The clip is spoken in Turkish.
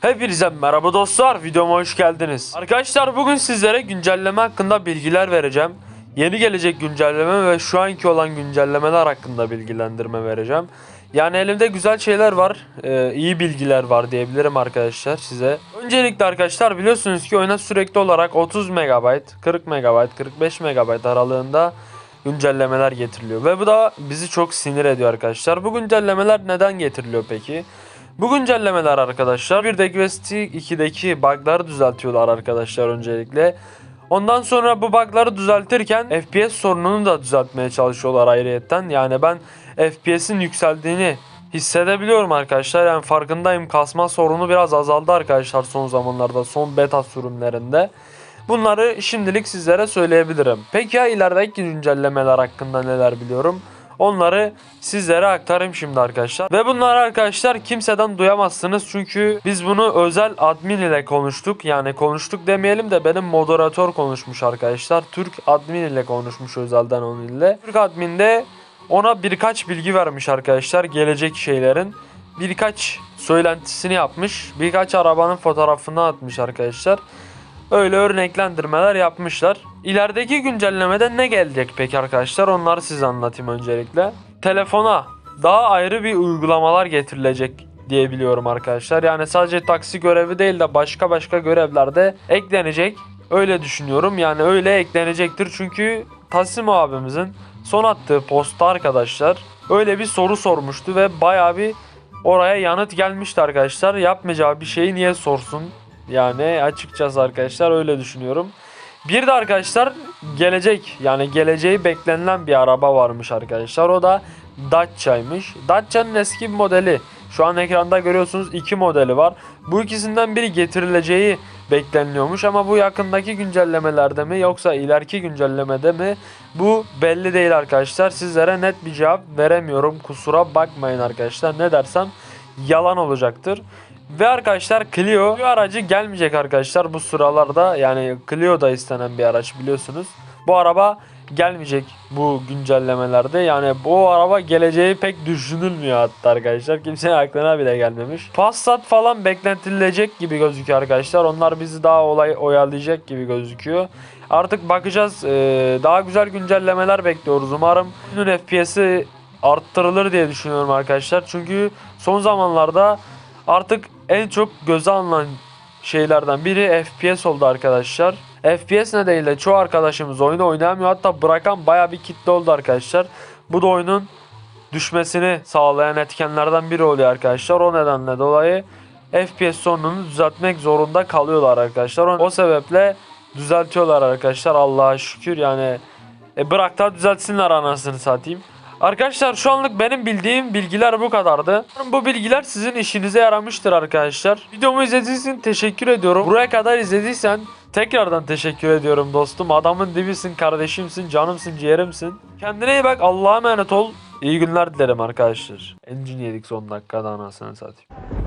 Hepinize merhaba dostlar, videoma hoş geldiniz. Arkadaşlar bugün sizlere güncelleme hakkında bilgiler vereceğim. Yeni gelecek güncelleme ve şu anki olan güncellemeler hakkında bilgilendirme vereceğim. Yani elimde güzel şeyler var, ee, iyi bilgiler var diyebilirim arkadaşlar size. Öncelikle arkadaşlar biliyorsunuz ki oyuna sürekli olarak 30 MB, 40 MB, 45 MB aralığında güncellemeler getiriliyor. Ve bu da bizi çok sinir ediyor arkadaşlar. Bu güncellemeler neden getiriliyor peki? Bu güncellemeler arkadaşlar 1'deki ve 2'deki bug'ları düzeltiyorlar arkadaşlar öncelikle. Ondan sonra bu bug'ları düzeltirken FPS sorununu da düzeltmeye çalışıyorlar ayrıyetten. Yani ben FPS'in yükseldiğini hissedebiliyorum arkadaşlar. Yani farkındayım kasma sorunu biraz azaldı arkadaşlar son zamanlarda son beta sürümlerinde. Bunları şimdilik sizlere söyleyebilirim. Peki ya ilerideki güncellemeler hakkında neler biliyorum? Onları sizlere aktarayım şimdi arkadaşlar. Ve bunları arkadaşlar kimseden duyamazsınız. Çünkü biz bunu özel admin ile konuştuk. Yani konuştuk demeyelim de benim moderatör konuşmuş arkadaşlar. Türk admin ile konuşmuş özelden onun ile. Türk admin de ona birkaç bilgi vermiş arkadaşlar. Gelecek şeylerin. Birkaç söylentisini yapmış. Birkaç arabanın fotoğrafını atmış arkadaşlar. Öyle örneklendirmeler yapmışlar. İlerideki güncellemede ne gelecek peki arkadaşlar? Onları size anlatayım öncelikle. Telefona daha ayrı bir uygulamalar getirilecek diye biliyorum arkadaşlar. Yani sadece taksi görevi değil de başka başka görevlerde eklenecek. Öyle düşünüyorum. Yani öyle eklenecektir. Çünkü Tasim abimizin son attığı postta arkadaşlar öyle bir soru sormuştu ve bayağı bir oraya yanıt gelmişti arkadaşlar. Yapmayacağı bir şeyi niye sorsun? Yani açıkçası arkadaşlar öyle düşünüyorum. Bir de arkadaşlar gelecek yani geleceği beklenilen bir araba varmış arkadaşlar. O da Dacia'ymış. Dacia'nın eski bir modeli. Şu an ekranda görüyorsunuz iki modeli var. Bu ikisinden biri getirileceği bekleniliyormuş ama bu yakındaki güncellemelerde mi yoksa ileriki güncellemede mi bu belli değil arkadaşlar. Sizlere net bir cevap veremiyorum. Kusura bakmayın arkadaşlar. Ne dersem yalan olacaktır. Ve arkadaşlar Clio aracı gelmeyecek arkadaşlar bu sıralarda. Yani Clio da istenen bir araç biliyorsunuz. Bu araba gelmeyecek bu güncellemelerde. Yani bu araba geleceği pek düşünülmüyor hatta arkadaşlar. Kimsenin aklına bile gelmemiş. Passat falan beklentilecek gibi gözüküyor arkadaşlar. Onlar bizi daha olay oyalayacak gibi gözüküyor. Artık bakacağız. Ee, daha güzel güncellemeler bekliyoruz. Umarım oyunun FPS'i arttırılır diye düşünüyorum arkadaşlar. Çünkü son zamanlarda artık en çok göze alınan şeylerden biri FPS oldu arkadaşlar. FPS nedeniyle çoğu arkadaşımız oyunu oynayamıyor. Hatta bırakan baya bir kitle oldu arkadaşlar. Bu da oyunun düşmesini sağlayan etkenlerden biri oluyor arkadaşlar. O nedenle dolayı FPS sorununu düzeltmek zorunda kalıyorlar arkadaşlar. O sebeple düzeltiyorlar arkadaşlar Allah'a şükür yani e bırak da düzeltsinler anasını satayım. Arkadaşlar şu anlık benim bildiğim bilgiler bu kadardı. Bu bilgiler sizin işinize yaramıştır arkadaşlar. Videomu izlediğiniz için teşekkür ediyorum. Buraya kadar izlediysen tekrardan teşekkür ediyorum dostum. Adamın dibisin, kardeşimsin, canımsın, ciğerimsin. Kendine iyi bak. Allah'a emanet ol. İyi günler dilerim arkadaşlar. Engine yedik son dakikada anasını satayım.